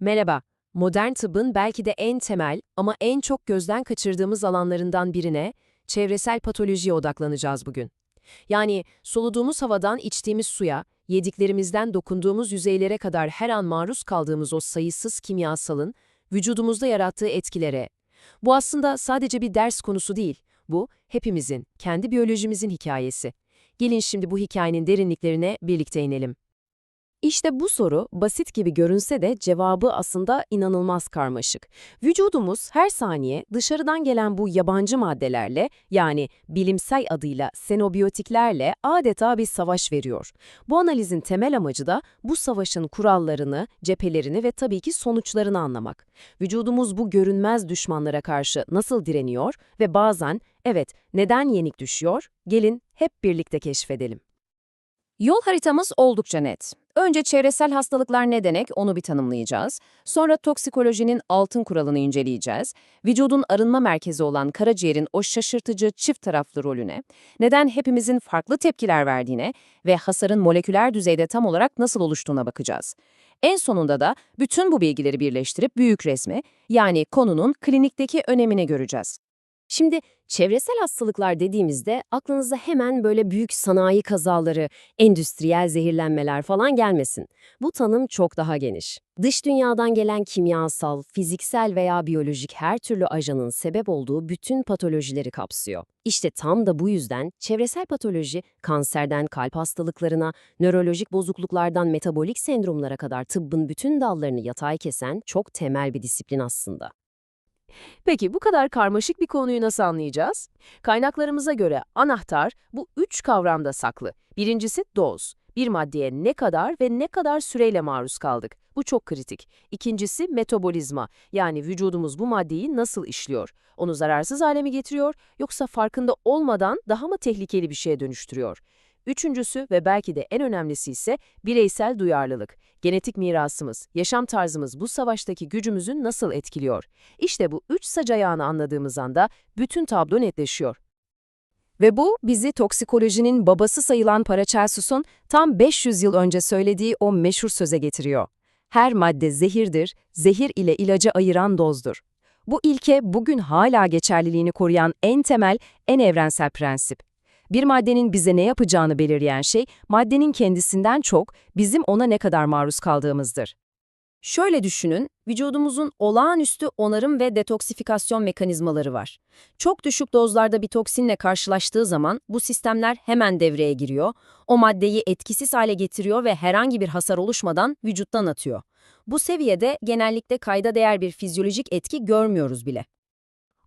Merhaba. Modern tıbbın belki de en temel ama en çok gözden kaçırdığımız alanlarından birine, çevresel patolojiye odaklanacağız bugün. Yani soluduğumuz havadan içtiğimiz suya, yediklerimizden dokunduğumuz yüzeylere kadar her an maruz kaldığımız o sayısız kimyasalın vücudumuzda yarattığı etkilere. Bu aslında sadece bir ders konusu değil, bu hepimizin, kendi biyolojimizin hikayesi. Gelin şimdi bu hikayenin derinliklerine birlikte inelim. İşte bu soru basit gibi görünse de cevabı aslında inanılmaz karmaşık. Vücudumuz her saniye dışarıdan gelen bu yabancı maddelerle yani bilimsel adıyla senobiyotiklerle adeta bir savaş veriyor. Bu analizin temel amacı da bu savaşın kurallarını, cephelerini ve tabii ki sonuçlarını anlamak. Vücudumuz bu görünmez düşmanlara karşı nasıl direniyor ve bazen evet neden yenik düşüyor? Gelin hep birlikte keşfedelim. Yol haritamız oldukça net. Önce çevresel hastalıklar ne demek onu bir tanımlayacağız. Sonra toksikolojinin altın kuralını inceleyeceğiz. Vücudun arınma merkezi olan karaciğerin o şaşırtıcı çift taraflı rolüne, neden hepimizin farklı tepkiler verdiğine ve hasarın moleküler düzeyde tam olarak nasıl oluştuğuna bakacağız. En sonunda da bütün bu bilgileri birleştirip büyük resmi, yani konunun klinikteki önemini göreceğiz. Şimdi çevresel hastalıklar dediğimizde aklınıza hemen böyle büyük sanayi kazaları, endüstriyel zehirlenmeler falan gelmesin. Bu tanım çok daha geniş. Dış dünyadan gelen kimyasal, fiziksel veya biyolojik her türlü ajanın sebep olduğu bütün patolojileri kapsıyor. İşte tam da bu yüzden çevresel patoloji, kanserden kalp hastalıklarına, nörolojik bozukluklardan metabolik sendromlara kadar tıbbın bütün dallarını yatay kesen çok temel bir disiplin aslında. Peki bu kadar karmaşık bir konuyu nasıl anlayacağız? Kaynaklarımıza göre anahtar bu üç kavramda saklı. Birincisi doz. Bir maddeye ne kadar ve ne kadar süreyle maruz kaldık. Bu çok kritik. İkincisi metabolizma. Yani vücudumuz bu maddeyi nasıl işliyor? Onu zararsız hale mi getiriyor yoksa farkında olmadan daha mı tehlikeli bir şeye dönüştürüyor? Üçüncüsü ve belki de en önemlisi ise bireysel duyarlılık. Genetik mirasımız, yaşam tarzımız bu savaştaki gücümüzü nasıl etkiliyor? İşte bu üç sac ayağını anladığımız anda bütün tablo netleşiyor. Ve bu bizi toksikolojinin babası sayılan Paracelsus'un tam 500 yıl önce söylediği o meşhur söze getiriyor. Her madde zehirdir, zehir ile ilacı ayıran dozdur. Bu ilke bugün hala geçerliliğini koruyan en temel, en evrensel prensip. Bir maddenin bize ne yapacağını belirleyen şey, maddenin kendisinden çok bizim ona ne kadar maruz kaldığımızdır. Şöyle düşünün, vücudumuzun olağanüstü onarım ve detoksifikasyon mekanizmaları var. Çok düşük dozlarda bir toksinle karşılaştığı zaman bu sistemler hemen devreye giriyor, o maddeyi etkisiz hale getiriyor ve herhangi bir hasar oluşmadan vücuttan atıyor. Bu seviyede genellikle kayda değer bir fizyolojik etki görmüyoruz bile.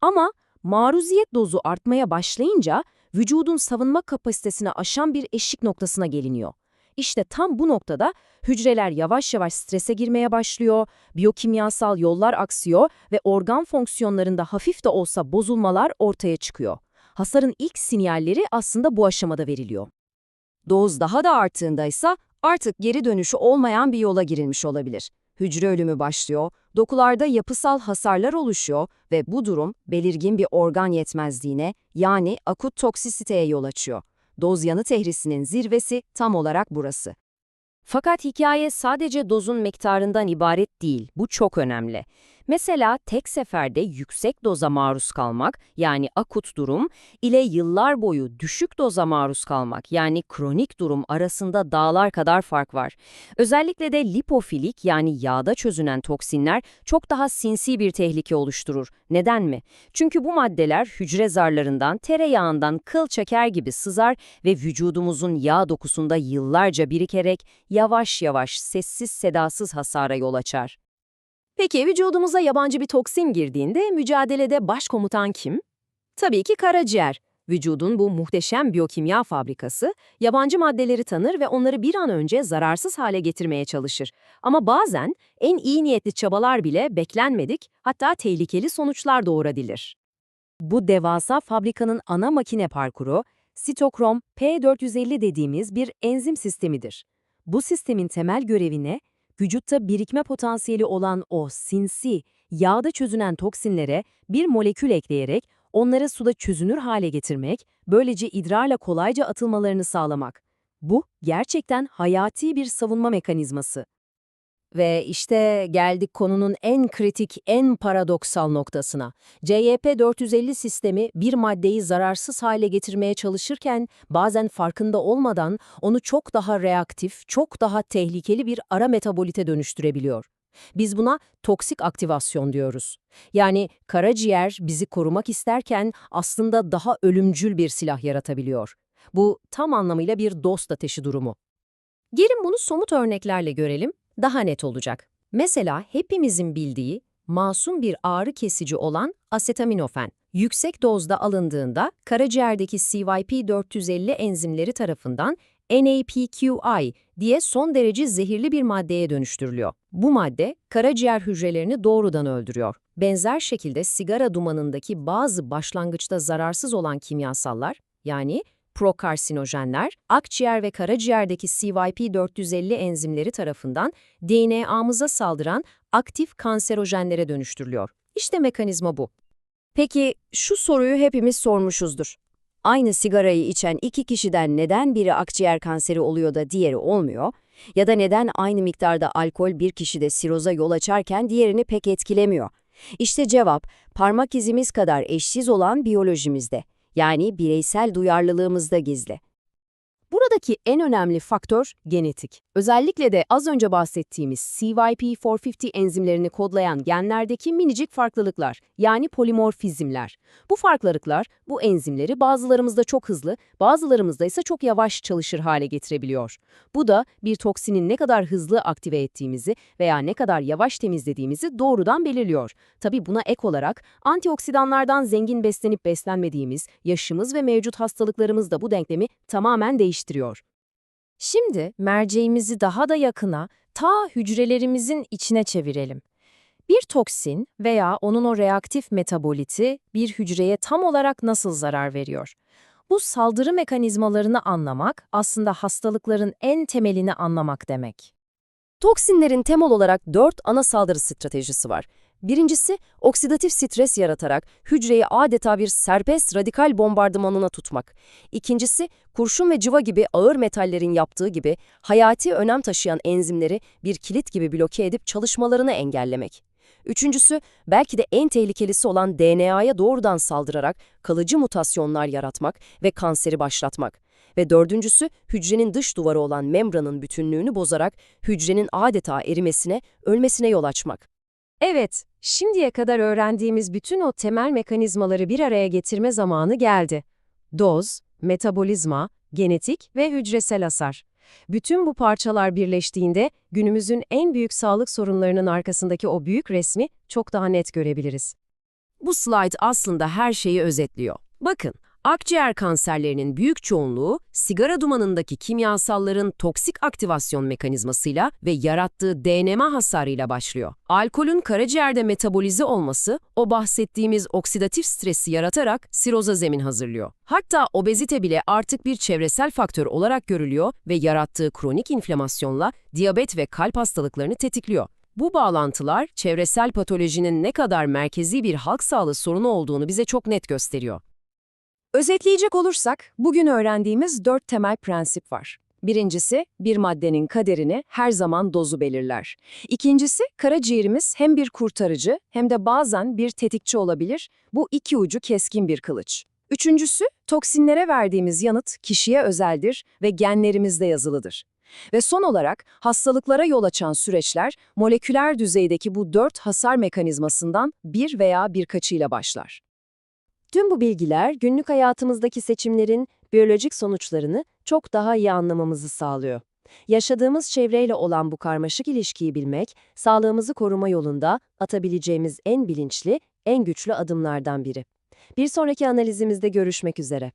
Ama maruziyet dozu artmaya başlayınca vücudun savunma kapasitesini aşan bir eşik noktasına geliniyor. İşte tam bu noktada hücreler yavaş yavaş strese girmeye başlıyor, biyokimyasal yollar aksıyor ve organ fonksiyonlarında hafif de olsa bozulmalar ortaya çıkıyor. Hasarın ilk sinyalleri aslında bu aşamada veriliyor. Doz daha da arttığında ise artık geri dönüşü olmayan bir yola girilmiş olabilir hücre ölümü başlıyor, dokularda yapısal hasarlar oluşuyor ve bu durum belirgin bir organ yetmezliğine yani akut toksisiteye yol açıyor. Doz yanı tehrisinin zirvesi tam olarak burası. Fakat hikaye sadece dozun miktarından ibaret değil, bu çok önemli. Mesela tek seferde yüksek doza maruz kalmak yani akut durum ile yıllar boyu düşük doza maruz kalmak yani kronik durum arasında dağlar kadar fark var. Özellikle de lipofilik yani yağda çözünen toksinler çok daha sinsi bir tehlike oluşturur. Neden mi? Çünkü bu maddeler hücre zarlarından, tereyağından kıl çeker gibi sızar ve vücudumuzun yağ dokusunda yıllarca birikerek yavaş yavaş sessiz sedasız hasara yol açar. Peki vücudumuza yabancı bir toksin girdiğinde mücadelede başkomutan kim? Tabii ki karaciğer. Vücudun bu muhteşem biyokimya fabrikası yabancı maddeleri tanır ve onları bir an önce zararsız hale getirmeye çalışır. Ama bazen en iyi niyetli çabalar bile beklenmedik hatta tehlikeli sonuçlar doğurabilir. Bu devasa fabrikanın ana makine parkuru sitokrom P450 dediğimiz bir enzim sistemidir. Bu sistemin temel görevi ne? Vücutta birikme potansiyeli olan o sinsi, yağda çözünen toksinlere bir molekül ekleyerek onları suda çözünür hale getirmek, böylece idrarla kolayca atılmalarını sağlamak. Bu gerçekten hayati bir savunma mekanizması. Ve işte geldik konunun en kritik, en paradoksal noktasına. CYP450 sistemi bir maddeyi zararsız hale getirmeye çalışırken bazen farkında olmadan onu çok daha reaktif, çok daha tehlikeli bir ara metabolite dönüştürebiliyor. Biz buna toksik aktivasyon diyoruz. Yani karaciğer bizi korumak isterken aslında daha ölümcül bir silah yaratabiliyor. Bu tam anlamıyla bir dost ateşi durumu. Gelin bunu somut örneklerle görelim, daha net olacak. Mesela hepimizin bildiği masum bir ağrı kesici olan asetaminofen. Yüksek dozda alındığında karaciğerdeki CYP450 enzimleri tarafından NAPQI diye son derece zehirli bir maddeye dönüştürülüyor. Bu madde karaciğer hücrelerini doğrudan öldürüyor. Benzer şekilde sigara dumanındaki bazı başlangıçta zararsız olan kimyasallar, yani prokarsinojenler, akciğer ve karaciğerdeki CYP450 enzimleri tarafından DNA'mıza saldıran aktif kanserojenlere dönüştürülüyor. İşte mekanizma bu. Peki şu soruyu hepimiz sormuşuzdur. Aynı sigarayı içen iki kişiden neden biri akciğer kanseri oluyor da diğeri olmuyor? Ya da neden aynı miktarda alkol bir kişide siroza yol açarken diğerini pek etkilemiyor? İşte cevap, parmak izimiz kadar eşsiz olan biyolojimizde. Yani bireysel duyarlılığımızda gizli. Buradaki en önemli faktör genetik. Özellikle de az önce bahsettiğimiz CYP450 enzimlerini kodlayan genlerdeki minicik farklılıklar, yani polimorfizmler. Bu farklılıklar bu enzimleri bazılarımızda çok hızlı, bazılarımızda ise çok yavaş çalışır hale getirebiliyor. Bu da bir toksinin ne kadar hızlı aktive ettiğimizi veya ne kadar yavaş temizlediğimizi doğrudan belirliyor. Tabii buna ek olarak antioksidanlardan zengin beslenip beslenmediğimiz, yaşımız ve mevcut hastalıklarımız da bu denklemi tamamen değiştiriyor. Şimdi merceğimizi daha da yakına, ta hücrelerimizin içine çevirelim. Bir toksin veya onun o reaktif metaboliti bir hücreye tam olarak nasıl zarar veriyor? Bu saldırı mekanizmalarını anlamak aslında hastalıkların en temelini anlamak demek. Toksinlerin temel olarak dört ana saldırı stratejisi var. Birincisi, oksidatif stres yaratarak hücreyi adeta bir serbest radikal bombardımanına tutmak. İkincisi, kurşun ve cıva gibi ağır metallerin yaptığı gibi hayati önem taşıyan enzimleri bir kilit gibi bloke edip çalışmalarını engellemek. Üçüncüsü, belki de en tehlikelisi olan DNA'ya doğrudan saldırarak kalıcı mutasyonlar yaratmak ve kanseri başlatmak. Ve dördüncüsü, hücrenin dış duvarı olan membranın bütünlüğünü bozarak hücrenin adeta erimesine, ölmesine yol açmak. Evet, şimdiye kadar öğrendiğimiz bütün o temel mekanizmaları bir araya getirme zamanı geldi. Doz, metabolizma, genetik ve hücresel hasar. Bütün bu parçalar birleştiğinde günümüzün en büyük sağlık sorunlarının arkasındaki o büyük resmi çok daha net görebiliriz. Bu slide aslında her şeyi özetliyor. Bakın, akciğer kanserlerinin büyük çoğunluğu sigara dumanındaki kimyasalların toksik aktivasyon mekanizmasıyla ve yarattığı DNMA hasarıyla başlıyor. Alkolün karaciğerde metabolize olması o bahsettiğimiz oksidatif stresi yaratarak siroza zemin hazırlıyor. Hatta obezite bile artık bir çevresel faktör olarak görülüyor ve yarattığı kronik inflamasyonla diyabet ve kalp hastalıklarını tetikliyor. Bu bağlantılar çevresel patolojinin ne kadar merkezi bir halk sağlığı sorunu olduğunu bize çok net gösteriyor. Özetleyecek olursak, bugün öğrendiğimiz dört temel prensip var. Birincisi, bir maddenin kaderini her zaman dozu belirler. İkincisi, karaciğerimiz hem bir kurtarıcı hem de bazen bir tetikçi olabilir. Bu iki ucu keskin bir kılıç. Üçüncüsü, toksinlere verdiğimiz yanıt kişiye özeldir ve genlerimizde yazılıdır. Ve son olarak hastalıklara yol açan süreçler moleküler düzeydeki bu dört hasar mekanizmasından bir veya birkaçıyla başlar. Tüm bu bilgiler günlük hayatımızdaki seçimlerin biyolojik sonuçlarını çok daha iyi anlamamızı sağlıyor. Yaşadığımız çevreyle olan bu karmaşık ilişkiyi bilmek, sağlığımızı koruma yolunda atabileceğimiz en bilinçli, en güçlü adımlardan biri. Bir sonraki analizimizde görüşmek üzere.